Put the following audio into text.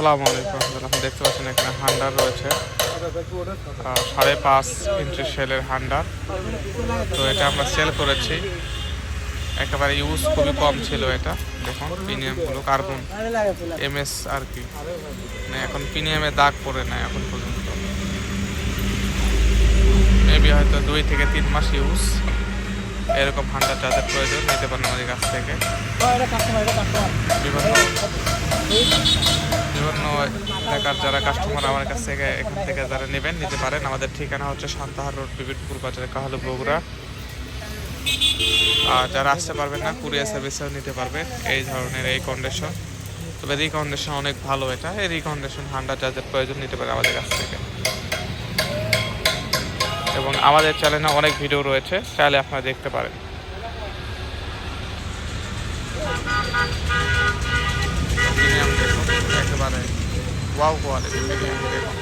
আসসালামু আলাইকুম আপনি দেখতে পাচ্ছেন এখানে হান্ডার রয়েছে। সাড়ে পাঁচ ইঞ্চি সেলের হান্ডার। তো এটা আমরা সেল করেছি। একেবারে ইউজ খুবই কম ছিল এটা। দেখুন প্রিমিয়ামগুলো কার্বন এমএস আর কি। মানে এখন প্রিমিয়ামে দাগ পড়ে না এখন পর্যন্ত। মেবি হয়তো দুই থেকে তিন মাস ইউজ এরকম হান্ডার যাদের প্রয়োজন নিতে পারেন আমাদের কাছ থেকে। বিভিন্ন বিভিন্ন এলাকার যারা কাস্টমার আমার কাছ থেকে এখান থেকে যারা নেবেন, নিতে পারেন। আমাদের ঠিকানা হচ্ছে সান্তাহার রোড বিবিটপুর বাজারে কাহালু বগুড়া। আর যারা আসতে পারবেন না কুরিয়ার সার্ভিসেও নিতে পারবেন। এই ধরনের এই কন্ডিশন তবে রিকন্ডিশন অনেক ভালো এটা। এই রিকন্ডিশন হান্ডা যাদের প্রয়োজন, নিতে পারে আমাদের কাছ থেকে। এবং আমাদের চ্যানেলে অনেক ভিডিও রয়েছে। চাইলে আপনারা দেখতে পারেন। একেবারে ওয়াও কোয়ালিটি প্রিমিয়াম দেখুন